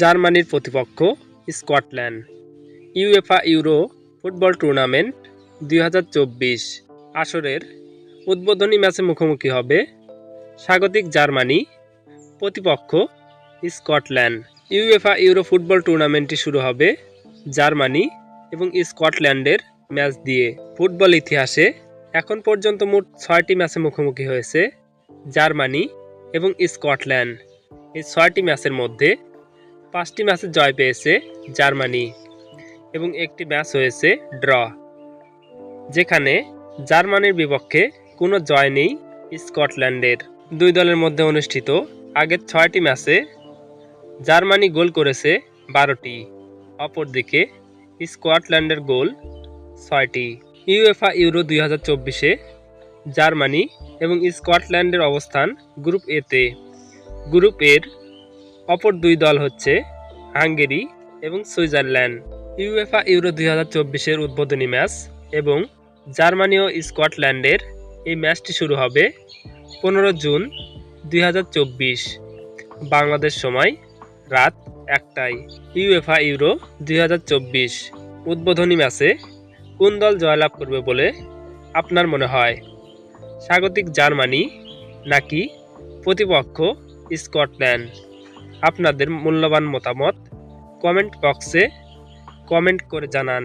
জার্মানির প্রতিপক্ষ Scotland. UEFA euro football tournament দুই হাজার চব্বিশ আসরের উদ্বোধনী ম্যাচে মুখোমুখি হবে স্বাগতিক জার্মানি প্রতিপক্ষ স্কটল্যান্ড। ইউএফা ইউরো ফুটবল টুর্নামেন্টটি শুরু হবে জার্মানি এবং স্কটল্যান্ডের ম্যাচ দিয়ে। ফুটবল ইতিহাসে এখন পর্যন্ত মোট ছয়টি ম্যাচে মুখোমুখি হয়েছে জার্মানি এবং স্কটল্যান্ড। এই ছয়টি ম্যাচের মধ্যে পাঁচটি ম্যাচে জয় পেয়েছে জার্মানি এবং একটি ম্যাচ হয়েছে ড্র। যেখানে জার্মানির বিপক্ষে কোনো জয় নেই স্কটল্যান্ডের। দুই দলের মধ্যে অনুষ্ঠিত আগের ছয়টি ম্যাচে জার্মানি গোল করেছে বারোটি, অপরদিকে স্কটল্যান্ডের গোল ছয়টি। ইউএফা ইউরো দুই হাজার চব্বিশে জার্মানি এবং স্কটল্যান্ডের অবস্থান গ্রুপ এতে গ্রুপ এর অপর দুই দল হচ্ছে হাঙ্গেরি এবং সুইজারল্যান্ড। ইউএফা ইউরো দুই হাজার চব্বিশের উদ্বোধনী ম্যাচ এবং জার্মানি ও স্কটল্যান্ডের এই ম্যাচটি শুরু হবে পনেরো জুন দুই হাজার চব্বিশ, বাংলাদেশ সময় রাত একটায়। ইউএফা ইউরো দুই হাজার চব্বিশ, উদ্বোধনী ম্যাচে কোন দল জয়লাভ করবে বলে আপনার মনে হয়? স্বাগতিক জার্মানি নাকি প্রতিপক্ষ স্কটল্যান্ড? আপনাদের মূল্যবান মতামত কমেন্ট বক্সে কমেন্ট করে জানান।